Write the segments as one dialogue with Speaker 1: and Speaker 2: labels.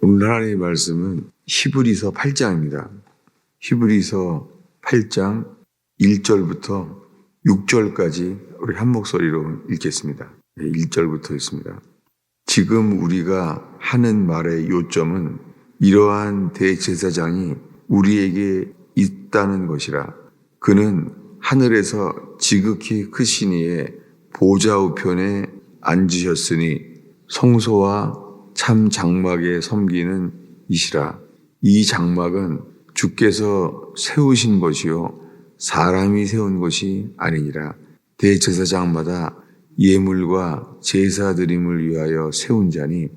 Speaker 1: 오늘 하나님의 말씀은 히브리서 8장입니다. 히브리서 8장 1절부터 6절까지 우리 한 목소리로 읽겠습니다. 1절부터 있습니다. 지금 우리가 하는 말의 요점은 이러한 대제사장이 우리에게 있다는 것이라. 그는 하늘에서 지극히 크신 이의 보좌 우편에 앉으셨으니 성소와 참 장막에 섬기는 이시라. 이 장막은 주께서 세우신 것이요 사람이 세운 것이 아니니라. 대제사장마다 예물과 제사 드림을 위하여 세운 자니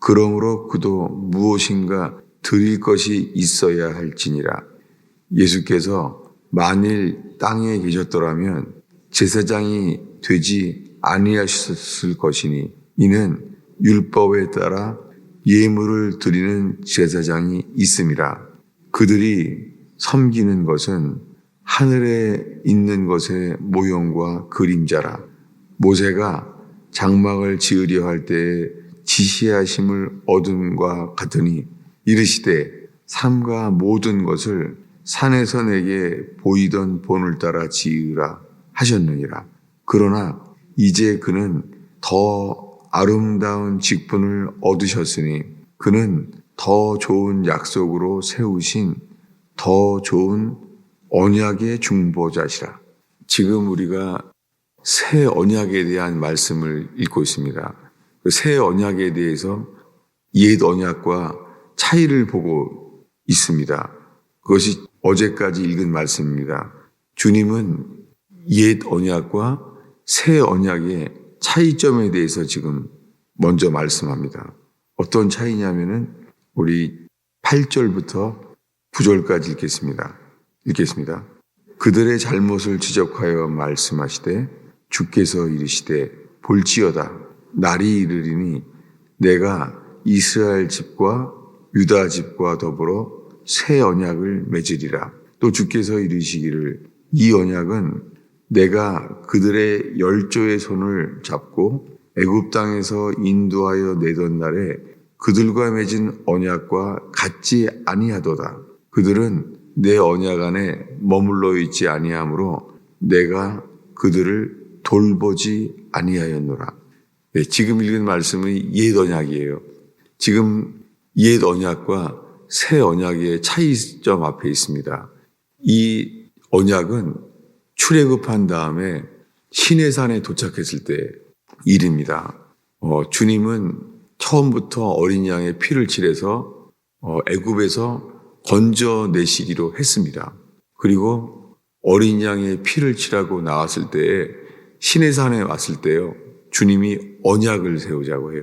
Speaker 1: 그러므로 그도 무엇인가 드릴 것이 있어야 할지니라. 예수께서 만일 땅에 계셨더라면 제사장이 되지 아니하셨을 것이니 이는 율법에 따라 예물을 드리는 제사장이 있음이라. 그들이 섬기는 것은 하늘에 있는 것의 모형과 그림자라. 모세가 장막을 지으려 할 때에 지시하심을 얻음과 같으니 이르시되 삶과 모든 것을 산에서 내게 보이던 본을 따라 지으라 하셨느니라. 그러나 이제 그는 더 아름다운 직분을 얻으셨으니 그는 더 좋은 약속으로 세우신 더 좋은 언약의 중보자시라. 지금 우리가 새 언약에 대한 말씀을 읽고 있습니다. 그새 언약에 대해서 옛 언약과 차이를 보고 있습니다. 그것이 어제까지 읽은 말씀입니다. 주님은 옛 언약과 새 언약의 차이점에 대해서 지금 먼저 말씀합니다. 어떤 차이냐면은 우리 8절부터 9절까지 읽겠습니다. 읽겠습니다. 그들의 잘못을 지적하여 말씀하시되 주께서 이르시되 볼지어다 날이 이르리니 내가 이스라엘 집과 유다 집과 더불어 새 언약을 맺으리라. 또 주께서 이르시기를 이 언약은 내가 그들의 열조의 손을 잡고 애굽 땅에서 인도하여 내던 날에 그들과 맺은 언약과 같지 아니하도다. 그들은 내 언약 안에 머물러 있지 아니하므로 내가 그들을 돌보지 아니하였노라. 네, 지금 읽은 말씀은 옛 언약이에요. 지금 옛 언약과 새 언약의 차이점 앞에 있습니다. 이 언약은 출애굽한 다음에 시내산에 도착했을 때 일입니다. 어, 주님은 처음부터 어린 양의 피를 칠해서 어, 애굽에서 건져내시기로 했습니다. 그리고 어린 양의 피를 칠하고 나왔을 때에 시내산에 왔을 때요. 주님이 언약을 세우자고 해요.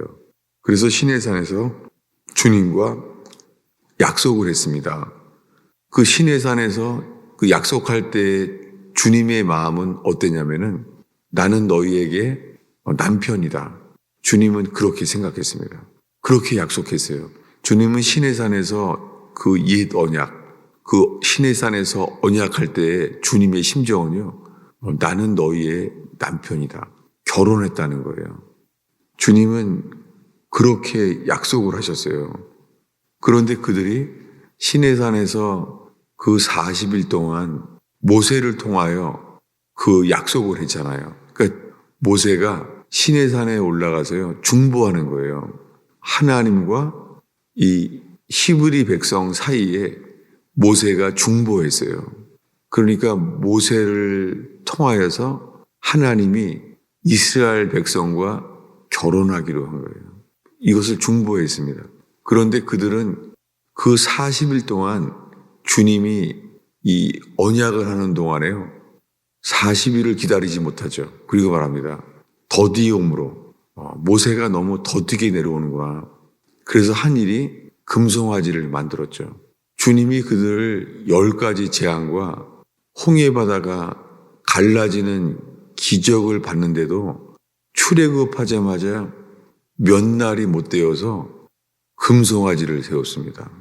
Speaker 1: 그래서 시내산에서 주님과 약속을 했습니다. 그 시내산에서 그 약속할 때 주님의 마음은 어땠냐면은 나는 너희에게 남편이다. 주님은 그렇게 생각했습니다. 그렇게 약속했어요. 주님은 시내산에서 그 옛 언약, 그 시내산에서 언약할 때 주님의 심정은요, 나는 너희의 남편이다. 결혼했다는 거예요. 주님은 그렇게 약속을 하셨어요. 그런데 그들이 시내산에서 그 40일 동안 모세를 통하여 그 약속을 했잖아요. 그러니까 모세가 시내산에 올라가서요, 중보하는 거예요. 하나님과 이 히브리 백성 사이에 모세가 중보했어요. 그러니까 모세를 통하여서 하나님이 이스라엘 백성과 결혼하기로 한 거예요. 이것을 중보했습니다. 그런데 그들은 그 40일 동안 주님이 이 언약을 하는 동안에요. 40일을 기다리지 못하죠. 그리고 말합니다. 더디움으로 어, 모세가 너무 더디게 내려오는구나. 그래서 한 일이 금송아지를 만들었죠. 주님이 그들을 열 가지 재앙과 홍해 바다가 갈라지는 기적을 봤는데도 출애굽하자마자 몇 날이 못 되어서 금송아지를 세웠습니다.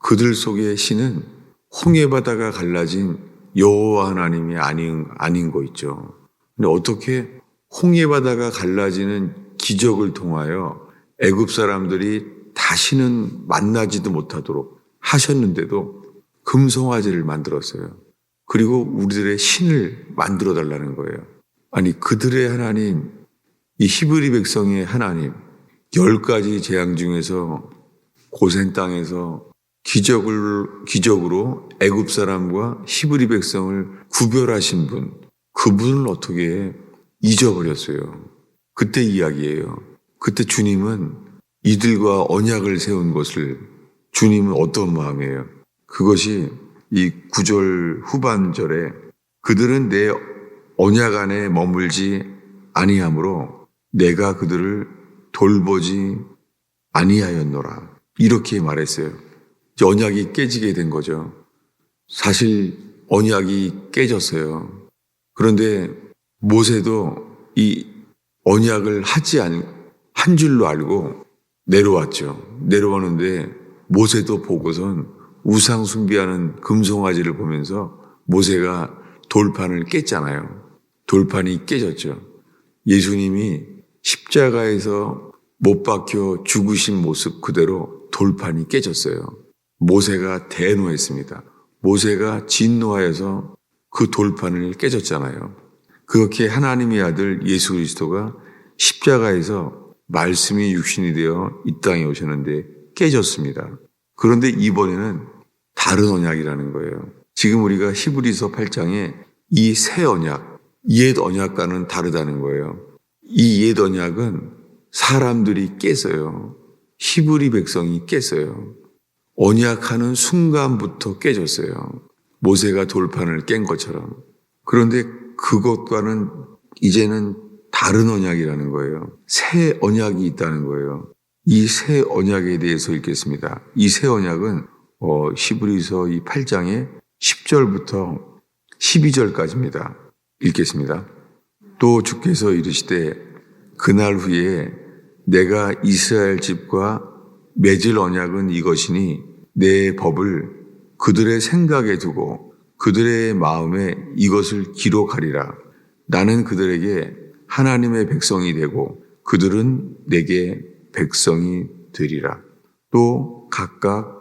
Speaker 1: 그들 속의 신은 홍해 바다가 갈라진 여호와 하나님이 아닌 아닌 거 있죠. 근데 어떻게 홍해 바다가 갈라지는 기적을 통하여 애굽 사람들이 다시는 만나지도 못하도록 하셨는데도 금송아지를 만들었어요. 그리고 우리들의 신을 만들어 달라는 거예요. 아니 그들의 하나님, 이 히브리 백성의 하나님, 열 가지 재앙 중에서 고센 땅에서 기적을 기적으로 애굽 사람과 히브리 백성을 구별하신 분, 그분을 어떻게 잊어버렸어요. 그때 이야기예요. 그때 주님은 이들과 언약을 세운 것을 주님은 어떤 마음이에요? 그것이 이 구절 후반절에 그들은 내 언약 안에 머물지 아니하므로 내가 그들을 돌보지 아니하였노라. 이렇게 말했어요. 언약이 깨지게 된 거죠. 사실 언약이 깨졌어요. 그런데 모세도 이 언약을 하지 않, 한 줄로 알고 내려왔죠. 내려왔는데 모세도 보고선 우상 숭배하는 금송아지를 보면서 모세가 돌판을 깼잖아요. 돌판이 깨졌죠. 예수님이 십자가에서 못 박혀 죽으신 모습 그대로 돌판이 깨졌어요. 모세가 대노했습니다. 모세가 진노하여서 그 돌판을 깨졌잖아요. 그렇게 하나님의 아들 예수 그리스도가 십자가에서 말씀이 육신이 되어 이 땅에 오셨는데 깨졌습니다. 그런데 이번에는 다른 언약이라는 거예요. 지금 우리가 히브리서 8장에 이 새 언약, 옛 언약과는 다르다는 거예요. 이 옛 언약은 사람들이 깼어요. 히브리 백성이 깼어요. 언약하는 순간부터 깨졌어요. 모세가 돌판을 깬 것처럼. 그런데 그것과는 이제는 다른 언약이라는 거예요. 새 언약이 있다는 거예요. 이 새 언약에 대해서 읽겠습니다. 이 새 언약은 어, 히브리서 이 8장의 10절부터 12절까지입니다. 읽겠습니다. 또 주께서 이르시되 그날 후에 내가 이스라엘 집과 맺을 언약은 이것이니 내 법을 그들의 생각에 두고 그들의 마음에 이것을 기록하리라. 나는 그들에게 하나님의 백성이 되고 그들은 내게 백성이 되리라. 또 각각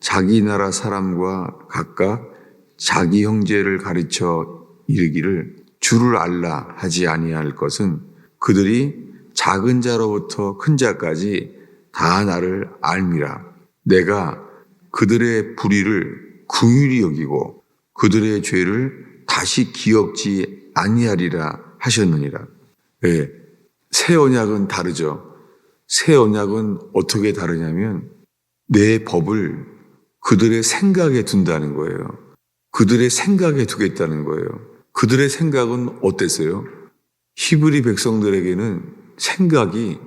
Speaker 1: 자기 나라 사람과 각각 자기 형제를 가르쳐 이르기를 주를 알라 하지 아니할 것은 그들이 작은 자로부터 큰 자까지 다 나를 알미라. 내가 그들의 불의를 궁휼히 여기고 그들의 죄를 다시 기억지 아니하리라 하셨느니라. 네. 새 언약은 다르죠. 새 언약은 어떻게 다르냐면 내 법을 그들의 생각에 둔다는 거예요. 그들의 생각에 두겠다는 거예요. 그들의 생각은 어땠어요? 히브리 백성들에게는 생각이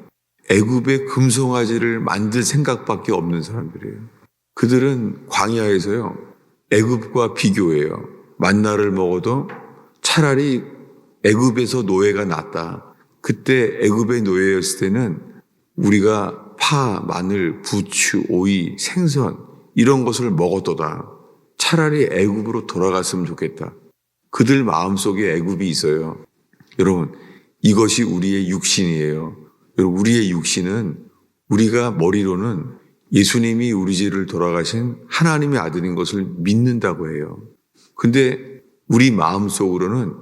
Speaker 1: 애굽의 금송아지를 만들 생각밖에 없는 사람들이에요. 그들은 광야에서요. 애굽과 비교해요. 만나를 먹어도 차라리 애굽에서 노예가 낫다. 그때 애굽의 노예였을 때는 우리가 파, 마늘, 부추, 오이, 생선 이런 것을 먹었도다. 차라리 애굽으로 돌아갔으면 좋겠다. 그들 마음속에 애굽이 있어요. 여러분, 이것이 우리의 육신이에요. 여러분, 우리의 육신은 우리가 머리로는 예수님이 우리 죄를 돌아가신 하나님의 아들인 것을 믿는다고 해요. 근데 우리 마음 속으로는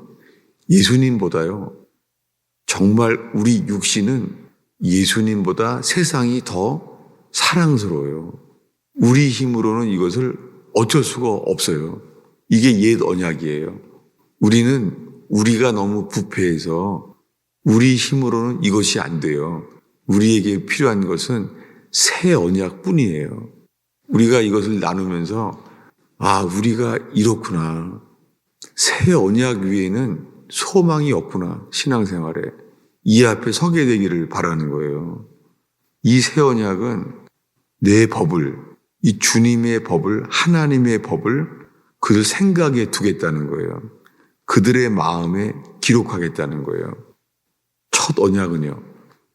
Speaker 1: 예수님보다요. 정말 우리 육신은 예수님보다 세상이 더 사랑스러워요. 우리 힘으로는 이것을 어쩔 수가 없어요. 이게 옛 언약이에요. 우리는 우리가 너무 부패해서 우리 힘으로는 이것이 안 돼요. 우리에게 필요한 것은 새 언약 뿐이에요. 우리가 이것을 나누면서 아, 우리가 이렇구나. 새 언약 위에는 소망이 없구나. 신앙생활에. 이 앞에 서게 되기를 바라는 거예요. 이 새 언약은 내 법을, 이 주님의 법을, 하나님의 법을 그들 생각에 두겠다는 거예요. 그들의 마음에 기록하겠다는 거예요. 첫 언약은요.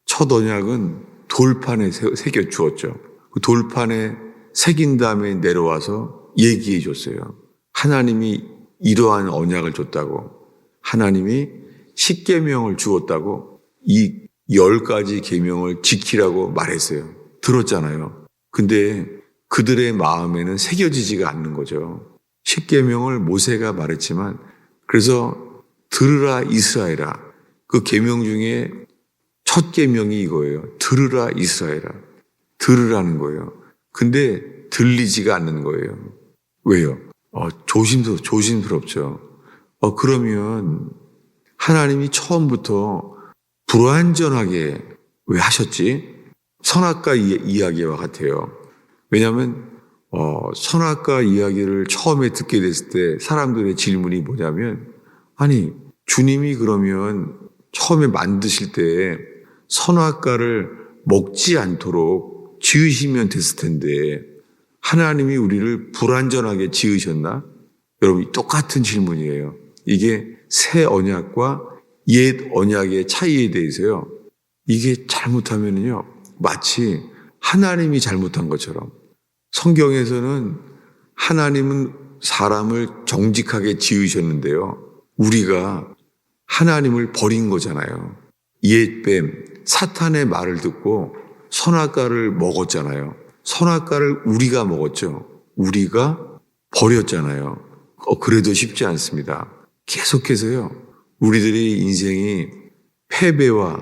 Speaker 1: 첫 언약은 돌판에 새겨 주었죠. 그 돌판에 새긴 다음에 내려와서 얘기해 줬어요. 하나님이 이러한 언약을 줬다고. 하나님이 십계명을 주었다고 이 열 가지 계명을 지키라고 말했어요. 들었잖아요. 근데 그들의 마음에는 새겨지지가 않는 거죠. 십계명을 모세가 말했지만 그래서 들으라 이스라엘아 그 계명 중에 첫 계명이 이거예요. 들으라 이스라엘아 들으라는 거예요. 근데 들리지가 않는 거예요. 왜요? 어, 조심스러 조심스럽죠. 어 그러면 하나님이 처음부터 불완전하게 왜 하셨지? 선악과 이, 이야기와 같아요. 왜냐하면 어, 선악과 이야기를 처음에 듣게 됐을 때 사람들의 질문이 뭐냐면 아니 주님이 그러면 처음에 만드실 때 선악과를 먹지 않도록 지으시면 됐을 텐데 하나님이 우리를 불완전하게 지으셨나? 여러분 똑같은 질문이에요. 이게 새 언약과 옛 언약의 차이에 대해서요. 이게 잘못하면요 마치 하나님이 잘못한 것처럼 성경에서는 하나님은 사람을 정직하게 지으셨는데요. 우리가 하나님을 버린 거잖아요. 옛뱀, 사탄의 말을 듣고 선악과를 먹었잖아요. 선악과를 우리가 먹었죠. 우리가 버렸잖아요. 어, 그래도 쉽지 않습니다. 계속해서요. 우리들의 인생이 패배와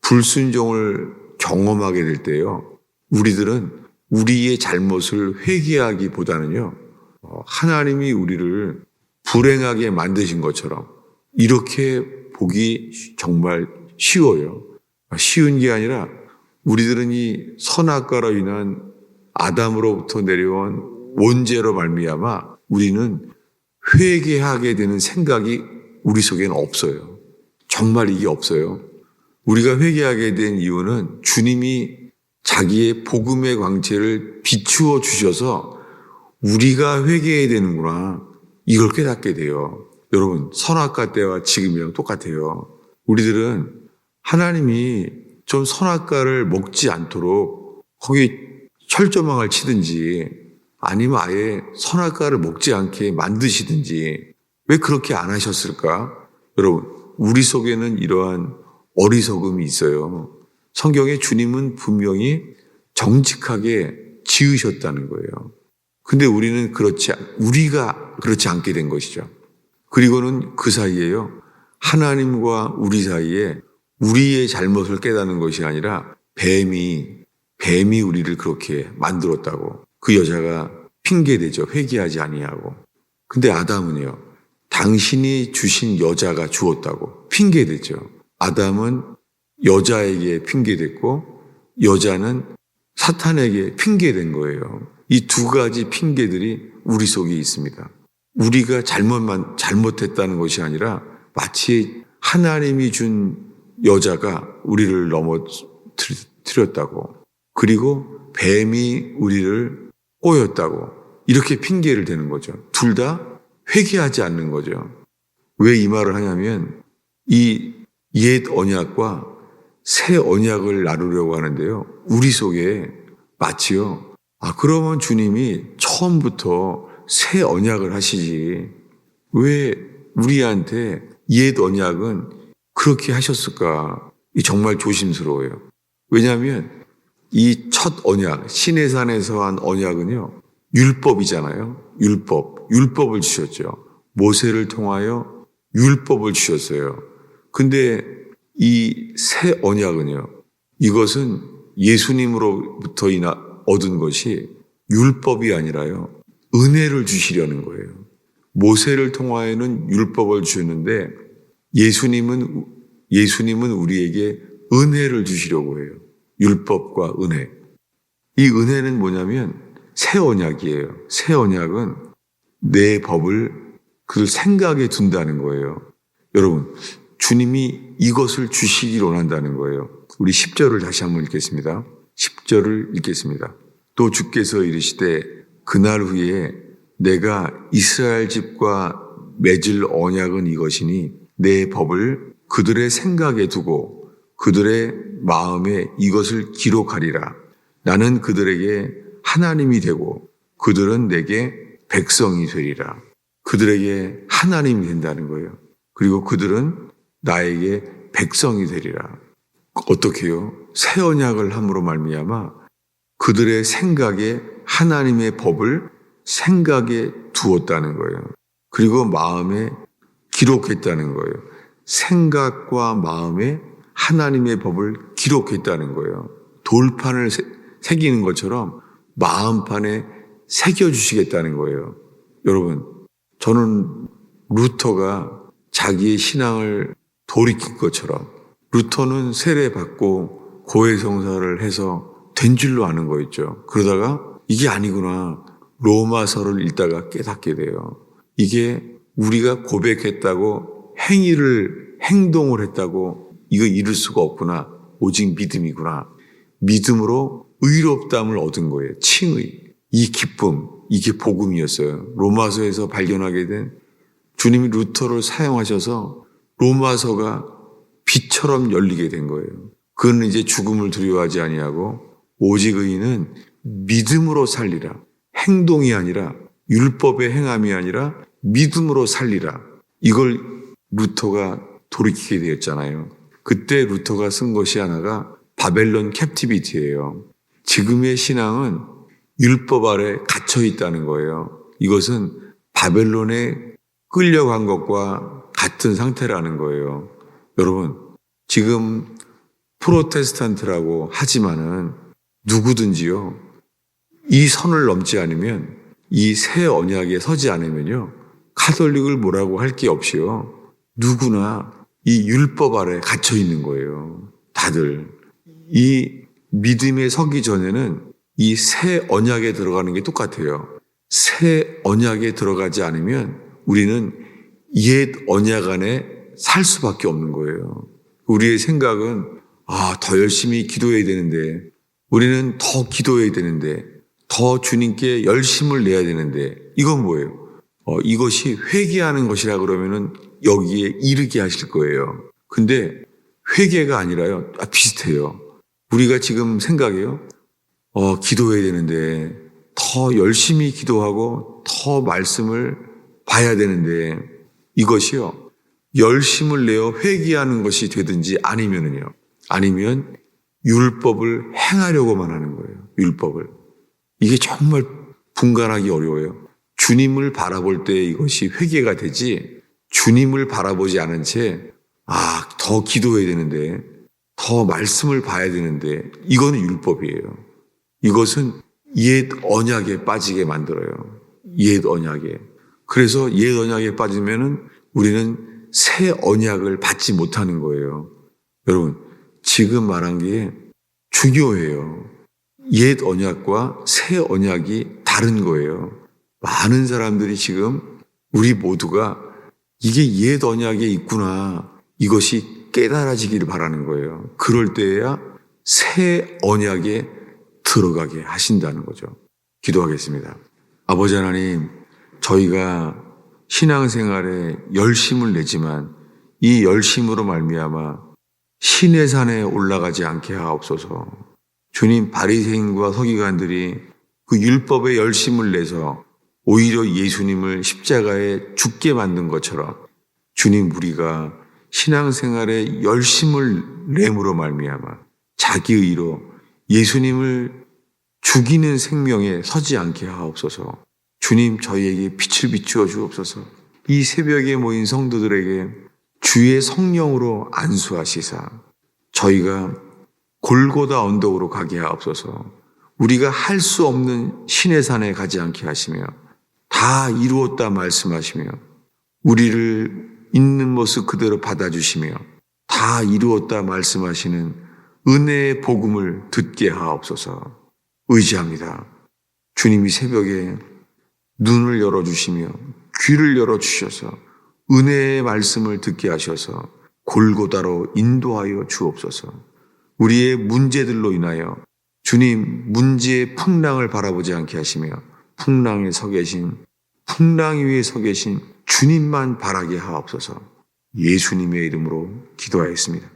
Speaker 1: 불순종을 경험하게 될 때요. 우리들은 우리의 잘못을 회개하기보다는요. 어, 하나님이 우리를 불행하게 만드신 것처럼 이렇게 보기 정말 쉬워요. 쉬운 게 아니라 우리들은 이 선악과로 인한 아담으로부터 내려온 원죄로 말미암아 우리는 회개하게 되는 생각이 우리 속에는 없어요. 정말 이게 없어요. 우리가 회개하게 된 이유는 주님이 자기의 복음의 광채를 비추어 주셔서 우리가 회개해야 되는구나. 이걸 깨닫게 돼요. 여러분, 선악과 때와 지금이랑 똑같아요. 우리들은 하나님이 좀 선악과를 먹지 않도록 거기 철조망을 치든지 아니면 아예 선악과를 먹지 않게 만드시든지 왜 그렇게 안 하셨을까? 여러분, 우리 속에는 이러한 어리석음이 있어요. 성경에 주님은 분명히 정직하게 지으셨다는 거예요. 근데 우리는 그렇지, 우리가 그렇지 않게 된 것이죠. 그리고는 그 사이에요. 하나님과 우리 사이에 우리의 잘못을 깨닫는 것이 아니라 뱀이, 뱀이 우리를 그렇게 만들었다고. 그 여자가 핑계대죠. 회개하지 아니하고. 근데 아담은요. 당신이 주신 여자가 주었다고 핑계대죠. 아담은 여자에게 핑계댔고 여자는 사탄에게 핑계댄 거예요. 이 두 가지 핑계들이 우리 속에 있습니다. 우리가 잘못만 잘못했다는 것이 아니라 마치 하나님이 준 여자가 우리를 넘어뜨렸다고 그리고 뱀이 우리를 꼬였다고 이렇게 핑계를 대는 거죠. 둘 다 회개하지 않는 거죠. 왜 이 말을 하냐면 이 옛 언약과 새 언약을 나누려고 하는데요. 우리 속에 마치요. 아, 그러면 주님이 처음부터 새 언약을 하시지. 왜 우리한테 옛 언약은 그렇게 하셨을까? 이 정말 조심스러워요. 왜냐하면 이 첫 언약, 신의 산에서 한 언약은요, 율법이잖아요. 율법. 율법을 주셨죠. 모세를 통하여 율법을 주셨어요. 근데 이 새 언약은요, 이것은 예수님으로부터 얻은 것이 율법이 아니라요, 은혜를 주시려는 거예요. 모세를 통하여는 율법을 주셨는데 예수님은 예수님은 우리에게 은혜를 주시려고 해요. 율법과 은혜. 이 은혜는 뭐냐면 새 언약이에요. 새 언약은 내 법을 그 생각에 둔다는 거예요. 여러분, 주님이 이것을 주시기를 원한다는 거예요. 우리 10절을 다시 한번 읽겠습니다. 10절을 읽겠습니다. 또 주께서 이르시되 그날 후에 내가 이스라엘 집과 맺을 언약은 이것이니 내 법을 그들의 생각에 두고 그들의 마음에 이것을 기록하리라. 나는 그들에게 하나님이 되고 그들은 내게 백성이 되리라. 그들에게 하나님이 된다는 거예요. 그리고 그들은 나에게 백성이 되리라. 어떻게요? 새 언약을 함으로 말미암아 그들의 생각에 하나님의 법을 생각에 두었다는 거예요. 그리고 마음에 기록했다는 거예요. 생각과 마음에 하나님의 법을 기록했다는 거예요. 돌판을 새- 새기는 것처럼 마음판에 새겨주시겠다는 거예요. 여러분, 저는 루터가 자기의 신앙을 돌이킨 것처럼 루터는 세례받고 고해성사를 해서 된 줄로 아는 거 있죠. 그러다가 이게 아니구나. 로마서를 읽다가 깨닫게 돼요. 이게 우리가 고백했다고 행위를, 행동을 했다고 이거 이룰 수가 없구나. 오직 믿음이구나. 믿음으로 의롭담을 얻은 거예요. 칭의. 이 기쁨, 이게 복음이었어요. 로마서에서 발견하게 된 주님이 루터를 사용하셔서 로마서가 빛처럼 열리게 된 거예요. 그는 이제 죽음을 두려워하지 아니하고 오직 의인은 믿음으로 살리라. 행동이 아니라 율법의 행함이 아니라 믿음으로 살리라. 이걸 루터가 돌이키게 되었잖아요. 그때 루터가 쓴 것이 하나가 바벨론 캡티비티예요. 지금의 신앙은 율법 아래 갇혀 있다는 거예요. 이것은 바벨론에 끌려간 것과 같은 상태라는 거예요. 여러분, 지금 프로테스탄트라고 하지만은 누구든지요, 이 선을 넘지 않으면 이 새 언약에 서지 않으면요, 카톨릭을 뭐라고 할 게 없이요, 누구나 이 율법 아래 갇혀 있는 거예요. 다들. 이 믿음에 서기 전에는 이 새 언약에 들어가는 게 똑같아요. 새 언약에 들어가지 않으면 우리는 옛 언약 안에 살 수밖에 없는 거예요. 우리의 생각은 아, 더 열심히 기도해야 되는데 우리는 더 기도해야 되는데 더 주님께 열심을 내야 되는데 이건 뭐예요? 어, 이것이 회개하는 것이라 그러면은 여기에 이르게 하실 거예요. 근데 회개가 아니라요. 아, 비슷해요. 우리가 지금 생각해요. 어, 기도해야 되는데 더 열심히 기도하고 더 말씀을 봐야 되는데 이것이요. 열심을 내어 회개하는 것이 되든지 아니면은요. 아니면 율법을 행하려고만 하는 거예요. 율법을. 이게 정말 분간하기 어려워요. 주님을 바라볼 때 이것이 회개가 되지 주님을 바라보지 않은 채 아, 더 기도해야 되는데 더 말씀을 봐야 되는데 이거는 율법이에요. 이것은 옛 언약에 빠지게 만들어요. 옛 언약에. 그래서 옛 언약에 빠지면은 우리는 새 언약을 받지 못하는 거예요. 여러분, 지금 말한 게 중요해요. 옛 언약과 새 언약이 다른 거예요. 많은 사람들이 지금 우리 모두가 이게 옛 언약에 있구나. 이것이 깨달아지기를 바라는 거예요. 그럴 때야 새 언약에 들어가게 하신다는 거죠. 기도하겠습니다. 아버지 하나님, 저희가 신앙생활에 열심을 내지만 이 열심으로 말미암아 신의 산에 올라가지 않게 하옵소서. 주님 바리새인과 서기관들이 그 율법에 열심을 내서 오히려 예수님을 십자가에 죽게 만든 것처럼 주님 우리가 신앙생활에 열심을 내므로 말미암아 자기 의로 예수님을 죽이는 생명에 서지 않게 하옵소서. 주님 저희에게 빛을 비추어 주옵소서. 이 새벽에 모인 성도들에게 주의 성령으로 안수하시사 저희가 골고다 언덕으로 가게 하옵소서. 우리가 할 수 없는 신의 산에 가지 않게 하시며 다 이루었다 말씀하시며 우리를 있는 모습 그대로 받아주시며 다 이루었다 말씀하시는 은혜의 복음을 듣게 하옵소서 의지합니다. 주님이 새벽에 눈을 열어주시며 귀를 열어주셔서 은혜의 말씀을 듣게 하셔서 골고다로 인도하여 주옵소서 우리의 문제들로 인하여 주님 문제의 풍랑을 바라보지 않게 하시며 풍랑에 서 계신 풍랑 위에 서 계신 주님만 바라게 하옵소서 예수님의 이름으로 기도하였습니다.